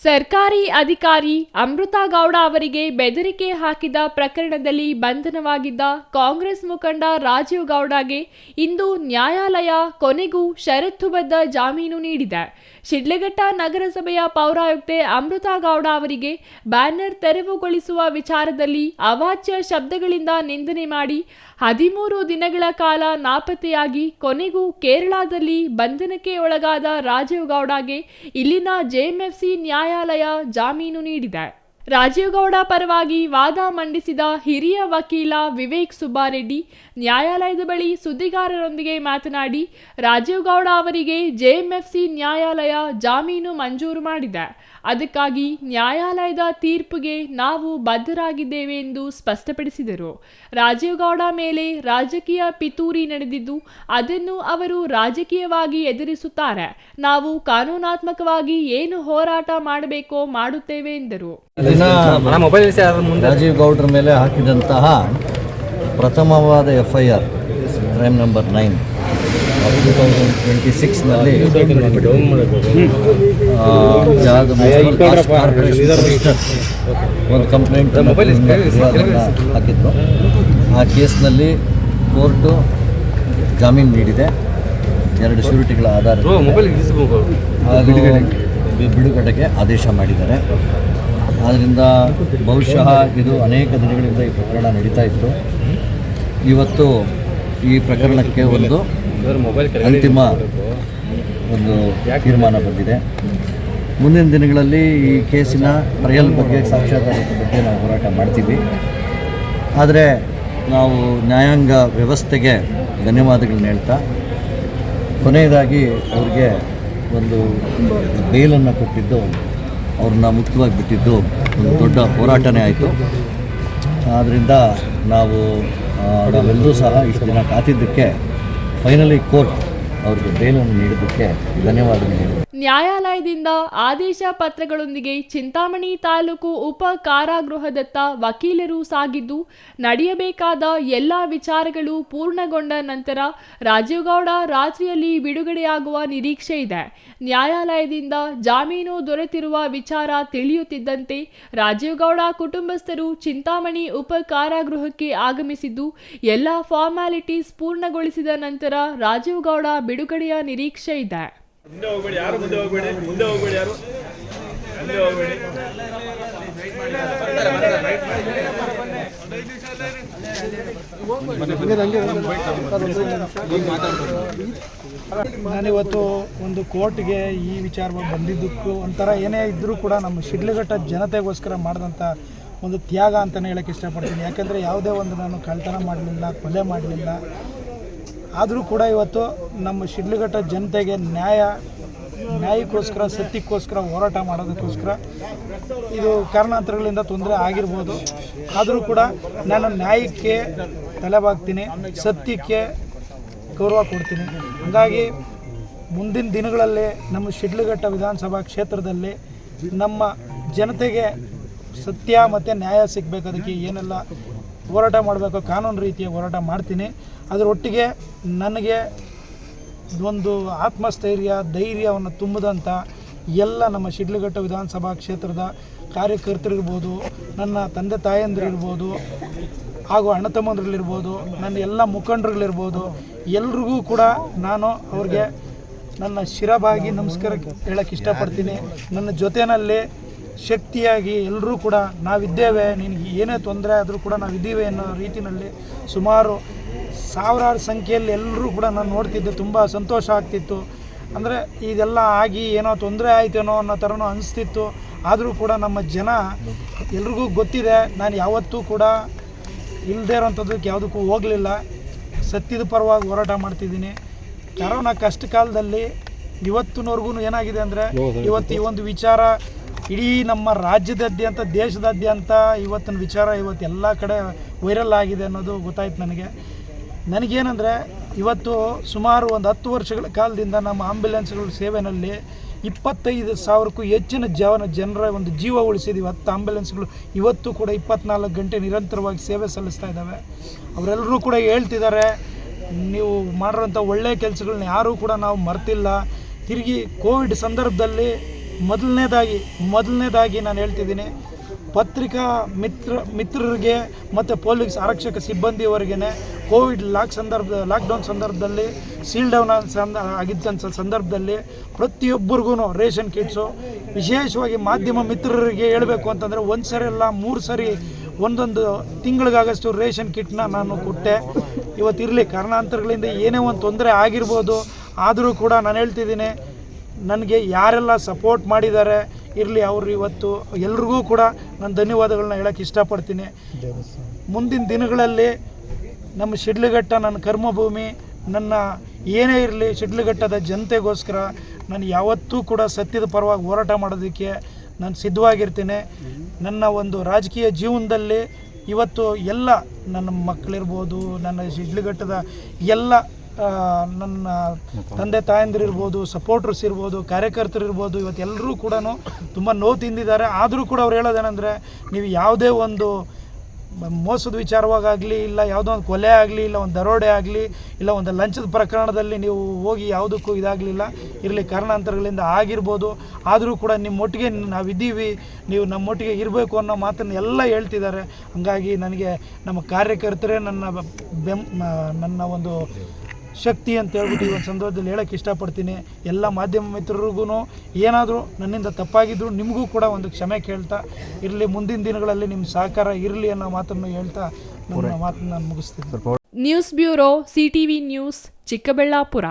ಸರ್ಕಾರಿ ಅಧಿಕಾರಿ ಅಮೃತಾ ಗೌಡ ಅವರಿಗೆ ಬೆದರಿಕೆ ಹಾಕಿದ ಪ್ರಕರಣದಲ್ಲಿ ಬಂಧನವಾಗಿದ್ದ ಕಾಂಗ್ರೆಸ್ ಮುಖಂಡ ರಾಜೀವ್ ಗೌಡಗೆ ಇಂದು ನ್ಯಾಯಾಲಯ ಕೊನೆಗೂ ಷರತ್ತುಬದ್ಧ ಜಾಮೀನು ನೀಡಿದೆ. ಶಿಡ್ಲಘಟ್ಟ ನಗರಸಭೆಯ ಪೌರಾಯುಕ್ತೆ ಅಮೃತಾ ಗೌಡ ಅವರಿಗೆ ಬ್ಯಾನರ್ ತೆರವುಗೊಳಿಸುವ ವಿಚಾರದಲ್ಲಿ ಅವಾಚ್ಯ ಶಬ್ದಗಳಿಂದ ನಿಂದನೆ ಮಾಡಿ ಹದಿಮೂರು ದಿನಗಳ ಕಾಲ ನಾಪತ್ತೆಯಾಗಿ ಕೊನೆಗೂ ಕೇರಳದಲ್ಲಿ ಬಂಧನಕ್ಕೆ ಒಳಗಾದ ರಾಜೀವ್ ಗೌಡಗೆ ಇಲ್ಲಿನ ಜೆಎಂಎಫ್ಸಿ ನ್ಯಾಯಾಲಯ ಜಾಮೀನು ನೀಡಿದೆ. ರಾಜೀವ್ ಗೌಡ ಪರವಾಗಿ ವಾದ ಮಂಡಿಸಿದ ಹಿರಿಯ ವಕೀಲ ವಿವೇಕ್ ಸುಬ್ಬಾರೆಡ್ಡಿ ನ್ಯಾಯಾಲಯದ ಬಳಿ ಸುದ್ದಿಗಾರರೊಂದಿಗೆ ಮಾತನಾಡಿ ರಾಜೀವ್ ಗೌಡ ಅವರಿಗೆ ಜೆಎಂಎಫ್ಸಿ ನ್ಯಾಯಾಲಯ ಜಾಮೀನು ಮಂಜೂರು ಮಾಡಿದೆ. ಅದಕ್ಕಾಗಿ ನ್ಯಾಯಾಲಯದ ತೀರ್ಪಿಗೆ ನಾವು ಬದ್ಧರಾಗಿದ್ದೇವೆ ಎಂದು ಸ್ಪಷ್ಟಪಡಿಸಿದರು. ರಾಜೀವ್ ಗೌಡ ಮೇಲೆ ರಾಜಕೀಯ ಪಿತೂರಿ ನಡೆದಿದ್ದು ಅದನ್ನು ಅವರು ರಾಜಕೀಯವಾಗಿ ಎದುರಿಸುತ್ತಾರೆ. ನಾವು ಕಾನೂನಾತ್ಮಕವಾಗಿ ಏನು ಹೋರಾಟ ಮಾಡಬೇಕೋ ಮಾಡುತ್ತೇವೆ ಎಂದರು. ರಾಜೀವ್ ಗೌಡ್ರ ಮೇಲೆ ಹಾಕಿದಂತಹ ಪ್ರಥಮವಾದ F I R crime number nine two thousand twenty ಸಿಕ್ಸ್ನಲ್ಲಿ ಒಂದು ಕಂಪ್ಲೇಂಟ್ ಹಾಕಿದ್ರು ಆ ಕೇಸ್ನಲ್ಲಿ ಕೋರ್ಟು ಜಾಮೀನು ನೀಡಿದೆ. ಎರಡು ಶ್ಯೂರಿಟಿಗಳ ಆಧಾರ ಬಿಡುಗಡೆಗೆ. ಆದೇಶ ಮಾಡಿದ್ದಾರೆ. ಆದ್ದರಿಂದ ಬಹುಶಃ ಇದು ಅನೇಕ ದಿನಗಳಿಂದ ಈ ಪ್ರಕರಣ ನಡೀತಾ ಇತ್ತು. ಇವತ್ತು ಈ ಪ್ರಕರಣಕ್ಕೆ ಒಂದು ಅಂತಿಮ ಒಂದು ತೀರ್ಮಾನ ಬಂದಿದೆ. ಮುಂದಿನ ದಿನಗಳಲ್ಲಿ ಈ ಕೇಸಿನ ಟ್ರಯಲ್ ಬಗ್ಗೆ ಸಾಕ್ಷ್ಯಾಧಾರದ ಬಗ್ಗೆ ನಾವು ಹೋರಾಟ ಮಾಡ್ತೀವಿ. ಆದರೆ ನಾವು ನ್ಯಾಯಾಂಗ ವ್ಯವಸ್ಥೆಗೆ ಧನ್ಯವಾದಗಳನ್ನ ಹೇಳ್ತಾ, ಕೊನೆಯದಾಗಿ ಅವ್ರಿಗೆ ಒಂದು ಬೇಲನ್ನು ಕೊಟ್ಟಿದ್ದು, ಅವ್ರನ್ನ ಮುಕ್ತವಾಗಿ ಬಿಟ್ಟಿದ್ದು ಒಂದು ದೊಡ್ಡ ಹೋರಾಟನೇ ಆಯಿತು. ಆದ್ದರಿಂದ ನಾವು ನಾವೆಲ್ಲರೂ ಸಹ ಇಷ್ಟು ದಿನ ಕಾತಿದ್ದಕ್ಕೆ ಫೈನಲಿ ಕೋರ್ಟ್ ನ್ಯಾಯಾಲಯದಿಂದ ಆದೇಶ ಪತ್ರಗಳೊಂದಿಗೆ ಚಿಂತಾಮಣಿ ತಾಲೂಕು ಉಪ ಕಾರಾಗೃಹದತ್ತ ವಕೀಲರು ಸಾಗಿದ್ದು, ನಡೆಯಬೇಕಾದ ಎಲ್ಲ ವಿಚಾರಗಳು ಪೂರ್ಣಗೊಂಡ ನಂತರ ರಾಜೀವ್ ಗೌಡ ರಾತ್ರಿಯಲ್ಲಿ ಬಿಡುಗಡೆಯಾಗುವ ನಿರೀಕ್ಷೆ ಇದೆ. ನ್ಯಾಯಾಲಯದಿಂದ ಜಾಮೀನು ದೊರೆತಿರುವ ವಿಚಾರ ತಿಳಿಯುತ್ತಿದ್ದಂತೆ ರಾಜೀವ್ ಗೌಡ ಕುಟುಂಬಸ್ಥರು ಚಿಂತಾಮಣಿ ಉಪ ಕಾರಾಗೃಹಕ್ಕೆ ಆಗಮಿಸಿದ್ದು, ಎಲ್ಲ ಫಾರ್ಮ್ಯಾಲಿಟೀಸ್ ಪೂರ್ಣಗೊಳಿಸಿದ ನಂತರ ರಾಜೀವ್ ಗೌಡ ಬಿಡುಗಡೆಯ ನಿರೀಕ್ಷೆ ಇದೆ. ಮುಂದೆ ಹೋಗ್ಬೇಡಿ ಯಾರು ಮುಂದೆ ಹೋಗ್ಬೇಡಿ? ಮುಂದೆ ಹೋಗ್ಬೇಡಿ ಯಾರು? ಮುಂದೆ ಹೋಗ್ಬೇಡಿ. ನಾನಿವತ್ತು ಒಂದು ಕೋರ್ಟ್ಗೆ ಈ ವಿಚಾರವಾಗಿ ಬಂದಿದ್ದಕ್ಕೂ ಒಂಥರ ಏನೇ ಇದ್ದರೂ ಕೂಡ ನಮ್ಮ ಶಿಡ್ಲಘಟ್ಟ ಜನತೆಗೋಸ್ಕರ ಮಾಡಿದಂಥ ಒಂದು ತ್ಯಾಗ ಅಂತಲೇ ಹೇಳೋಕ್ಕೆ ಇಷ್ಟಪಡ್ತೀನಿ. ಯಾಕೆಂದರೆ ಯಾವುದೇ ಒಂದು ನಾನು ಕಳ್ತನ ಮಾಡಲಿಲ್ಲ ಕೊಲೆ ಮಾಡಲಿಲ್ಲ ಆದರೂ ಕೂಡ ಇವತ್ತು ನಮ್ಮ ಶಿಡ್ಲಘಟ್ಟ ಜನತೆಗೆ ನ್ಯಾಯ, ನ್ಯಾಯಕ್ಕೋಸ್ಕರ, ಸತ್ಯಕ್ಕೋಸ್ಕರ ಹೋರಾಟ ಮಾಡೋದಕ್ಕೋಸ್ಕರ ಇದು ಕಾರಣಾಂತರಗಳಿಂದ ತೊಂದರೆ ಆಗಿರ್ಬೋದು. ಆದರೂ ಕೂಡ ನಾನು ನ್ಯಾಯಕ್ಕೆ ತಲೆಬಾಗ್ತೀನಿ, ಸತ್ಯಕ್ಕೆ ಗೌರವ ಕೊಡ್ತೀನಿ. ಹಾಗಾಗಿ ಮುಂದಿನ ದಿನಗಳಲ್ಲಿ ನಮ್ಮ ಶಿಡ್ಲಘಟ್ಟ ವಿಧಾನಸಭಾ ಕ್ಷೇತ್ರದಲ್ಲಿ ನಮ್ಮ ಜನತೆಗೆ ಸತ್ಯ ಮತ್ತು ನ್ಯಾಯ ಸಿಗಬೇಕು. ಅದಕ್ಕೆ ಏನೆಲ್ಲ ಹೋರಾಟ ಮಾಡಬೇಕು, ಕಾನೂನು ರೀತಿಯ ಹೋರಾಟ ಮಾಡ್ತೀನಿ. ಅದರೊಟ್ಟಿಗೆ ನನಗೆ ಒಂದು ಆತ್ಮಸ್ಥೈರ್ಯ, ಧೈರ್ಯವನ್ನು ತುಂಬಿದಂಥ ಎಲ್ಲ ನಮ್ಮ ಶಿಡ್ಲಘಟ್ಟ ವಿಧಾನಸಭಾ ಕ್ಷೇತ್ರದ ಕಾರ್ಯಕರ್ತರಿರ್ಬೋದು, ನನ್ನ ತಂದೆ ತಾಯಂದಿರಿರ್ಬೋದು, ಹಾಗೂ ಅಣ್ಣ ತಮ್ಮಂದ್ರಲ್ಲಿರ್ಬೋದು, ನನ್ನ ಎಲ್ಲ ಮುಖಂಡರುಗಳಿರ್ಬೋದು ಎಲ್ರಿಗೂ ಕೂಡ ನಾನು ಅವ್ರಿಗೆ ನನ್ನ ಶಿರಬಾಗಿ ನಮಸ್ಕಾರ ಹೇಳಕ್ಕೆ ಇಷ್ಟಪಡ್ತೀನಿ. ನನ್ನ ಜೊತೆಯಲ್ಲಿ ಶಕ್ತಿಯಾಗಿ ಎಲ್ಲರೂ ಕೂಡ ನಾವಿದ್ದೇವೆ. ನಿನಗೆ ಏನೇ ತೊಂದರೆ ಆದರೂ ಕೂಡ ನಾವಿದ್ದೀವಿ ಅನ್ನೋ ರೀತಿಯಲ್ಲಿ ಸುಮಾರು ಸಾವಿರಾರು ಸಂಖ್ಯೆಯಲ್ಲಿ ಎಲ್ಲರೂ ಕೂಡ ನಾನು ನೋಡ್ತಿದ್ದೆ. ತುಂಬ ಸಂತೋಷ ಆಗ್ತಿತ್ತು. ಅಂದರೆ ಇದೆಲ್ಲ ಆಗಿ ಏನೋ ತೊಂದರೆ ಆಯ್ತೇನೋ ಅನ್ನೋ ಥರನೂ ಅನಿಸ್ತಿತ್ತು. ಆದರೂ ಕೂಡ ನಮ್ಮ ಜನ ಎಲ್ರಿಗೂ ಗೊತ್ತಿದೆ. ನಾನು ಯಾವತ್ತೂ ಕೂಡ ಇಲ್ಲದೇ ಇರೋಂಥದ್ದಕ್ಕೆ ಯಾವುದಕ್ಕೂ ಹೋಗಲಿಲ್ಲ. ಸತ್ಯದ ಪರವಾಗಿ ಹೋರಾಟ ಮಾಡ್ತಿದ್ದೀನಿ. ಕರೋನಾ ಕಷ್ಟ ಕಾಲದಲ್ಲಿ ಇವತ್ತಿನವರೆಗೂ ಏನಾಗಿದೆ ಅಂದರೆ ಇವತ್ತು ಈ ಒಂದು ವಿಚಾರ ಇಡೀ ನಮ್ಮ ರಾಜ್ಯದಾದ್ಯಂತ ದೇಶದಾದ್ಯಂತ ಇವತ್ತಿನ ವಿಚಾರ ಇವತ್ತು ಎಲ್ಲ ಕಡೆ ವೈರಲ್ ಆಗಿದೆ ಅನ್ನೋದು ಗೊತ್ತಾಯ್ತು ನನಗೆ. ನನಗೇನಂದರೆ, ಇವತ್ತು ಸುಮಾರು ಒಂದು ಹತ್ತು ವರ್ಷಗಳ ಕಾಲದಿಂದ ನಮ್ಮ ಆಂಬ್ಯುಲೆನ್ಸ್ಗಳ ಸೇವೆಯಲ್ಲಿ ಇಪ್ಪತ್ತೈದು ಸಾವಿರಕ್ಕೂ ಹೆಚ್ಚಿನ ಜವನ ಜನರ ಒಂದು ಜೀವ ಉಳಿಸಿದ್ದೀವಿ ಹತ್ತು ಆಂಬ್ಯುಲೆನ್ಸ್ಗಳು ಇವತ್ತು ಕೂಡ ಇಪ್ಪತ್ನಾಲ್ಕು ಗಂಟೆ ನಿರಂತರವಾಗಿ ಸೇವೆ ಸಲ್ಲಿಸ್ತಾ ಇದ್ದಾವೆ. ಅವರೆಲ್ಲರೂ ಕೂಡ ಹೇಳ್ತಿದ್ದಾರೆ, ನೀವು ಮಾಡಿರೋಂಥ ಒಳ್ಳೆಯ ಕೆಲಸಗಳನ್ನ ಯಾರೂ ಕೂಡ ನಾವು ಮರ್ತಿಲ್ಲ. ತಿರುಗಿ ಕೋವಿಡ್ ಸಂದರ್ಭದಲ್ಲಿ ಮೊದಲನೇದಾಗಿ ಮೊದಲನೇದಾಗಿ ನಾನು ಹೇಳ್ತಿದ್ದೀನಿ, ಪತ್ರಿಕಾ ಮಿತ್ರ, ಮಿತ್ರರಿಗೆ ಮತ್ತು ಪೊಲೀಸ್ ಆರಕ್ಷಕ ಸಿಬ್ಬಂದಿವರೆಗೇ ಕೋವಿಡ್ ಲಾಕ್ ಸಂದರ್ಭ, ಲಾಕ್ಡೌನ್ ಸಂದರ್ಭದಲ್ಲಿ ಸೀಲ್ ಡೌನ್ ಸಂದ ಆಗಿದ್ದಂಥ ಸಂದರ್ಭದಲ್ಲಿ ಪ್ರತಿಯೊಬ್ಬರಿಗೂ ರೇಷನ್ ಕಿಟ್ಸು, ವಿಶೇಷವಾಗಿ ಮಾಧ್ಯಮ ಮಿತ್ರರಿಗೆ ಹೇಳಬೇಕು ಅಂತಂದರೆ ಒಂದು ಸರಿ ಅಲ್ಲ, ಮೂರು ಸರಿ, ಒಂದೊಂದು ತಿಂಗಳಿಗಾಗಷ್ಟು ರೇಷನ್ ಕಿಟ್ನ ನಾನು ಕೊಟ್ಟೆ. ಇವತ್ತಿರಲಿ ಕಾರಣಾಂತರಗಳಿಂದ ಏನೇ ಒಂದು ತೊಂದರೆ ಆಗಿರ್ಬೋದು, ಆದರೂ ಕೂಡ ನಾನು ಹೇಳ್ತಿದ್ದೀನಿ ನನಗೆ ಯಾರೆಲ್ಲ ಸಪೋರ್ಟ್ ಮಾಡಿದ್ದಾರೆ, ಇರಲಿ ಅವರು ಇವತ್ತು, ಎಲ್ರಿಗೂ ಕೂಡ ನಾನು ಧನ್ಯವಾದಗಳನ್ನ ಹೇಳೋಕ್ಕೆ ಇಷ್ಟಪಡ್ತೀನಿ. ಮುಂದಿನ ದಿನಗಳಲ್ಲಿ ನಮ್ಮ ಶಿಡ್ಲಘಟ್ಟ ನನ್ನ ಕರ್ಮಭೂಮಿ, ನನ್ನ ಏನೇ ಇರಲಿ ಶಿಡ್ಲಘಟ್ಟದ ಜನತೆಗೋಸ್ಕರ ನಾನು ಯಾವತ್ತೂ ಕೂಡ ಸತ್ಯದ ಪರವಾಗಿ ಹೋರಾಟ ಮಾಡೋದಕ್ಕೆ ನಾನು ಸಿದ್ಧವಾಗಿರ್ತೀನಿ. ನನ್ನ ಒಂದು ರಾಜಕೀಯ ಜೀವನದಲ್ಲಿ ಇವತ್ತು ಎಲ್ಲ ನನ್ನ ಮಕ್ಕಳಿರ್ಬೋದು ನನ್ನ ಶಿಡ್ಲಘಟ್ಟದ ಎಲ್ಲ ನನ್ನ ತಂದೆ ತಾಯಂದಿರಿರ್ಬೋದು ಸಪೋರ್ಟರ್ಸ್ ಇರ್ಬೋದು, ಕಾರ್ಯಕರ್ತರು ಇರ್ಬೋದು, ಇವತ್ತು ಎಲ್ಲರೂ ಕೂಡ ತುಂಬ ನೋವು ತಿಂದಿದ್ದಾರೆ. ಆದರೂ ಕೂಡ ಅವ್ರು ಹೇಳೋದೇನೆಂದರೆ, ನೀವು ಯಾವುದೇ ಒಂದು ಮೋಸದ ವಿಚಾರವಾಗಲಿ ಇಲ್ಲ ಯಾವುದೋ ಒಂದು ಕೊಲೆ ಆಗಲಿ, ಇಲ್ಲ ಒಂದು ದರೋಡೆ ಆಗಲಿ, ಇಲ್ಲ ಒಂದು ಲಂಚದ ಪ್ರಕರಣದಲ್ಲಿ ನೀವು ಹೋಗಿ ಯಾವುದಕ್ಕೂ ಇದಾಗಲಿಲ್ಲ. ಇರಲಿ ಕಾರಣಾಂತರಗಳಿಂದ ಆಗಿರ್ಬೋದು. ಆದರೂ ಕೂಡ ನಿಮ್ಮೊಟ್ಟಿಗೆ ನಾವಿದ್ದೀವಿ, ನೀವು ನಮ್ಮೊಟ್ಟಿಗೆ ಇರಬೇಕು ಅನ್ನೋ ಮಾತನ್ನು ಎಲ್ಲ ಹೇಳ್ತಿದ್ದಾರೆ. ಹಾಗಾಗಿ ನನಗೆ ನಮ್ಮ ಕಾರ್ಯಕರ್ತರೇ ನನ್ನ ಬೆಂ ನನ್ನ ಒಂದು ಶಕ್ತಿ ಅಂತ ಹೇಳ್ಬಿಟ್ಟು ಈ ಒಂದು ಸಂದರ್ಭದಲ್ಲಿ ಹೇಳೋಕ್ಕೆ ಇಷ್ಟಪಡ್ತೀನಿ. ಎಲ್ಲ ಮಾಧ್ಯಮ ಮಿತ್ರರಿಗೂ ಏನಾದರೂ ನನ್ನಿಂದ ತಪ್ಪಾಗಿದ್ರು ನಿಮಗೂ ಕೂಡ ಒಂದು ಕ್ಷಮೆ ಕೇಳ್ತಾ ಇರಲಿ ಮುಂದಿನ ದಿನಗಳಲ್ಲಿ ನಿಮ್ಮ ಸಹಕಾರ ಇರಲಿ ಅನ್ನೋ ಮಾತನ್ನು ಹೇಳ್ತಾ ನನ್ನ ಮಾತನ್ನು ನಾನು ಮುಗಿಸ್ತೀನಿ news bureau CTV news Chikkaballapura.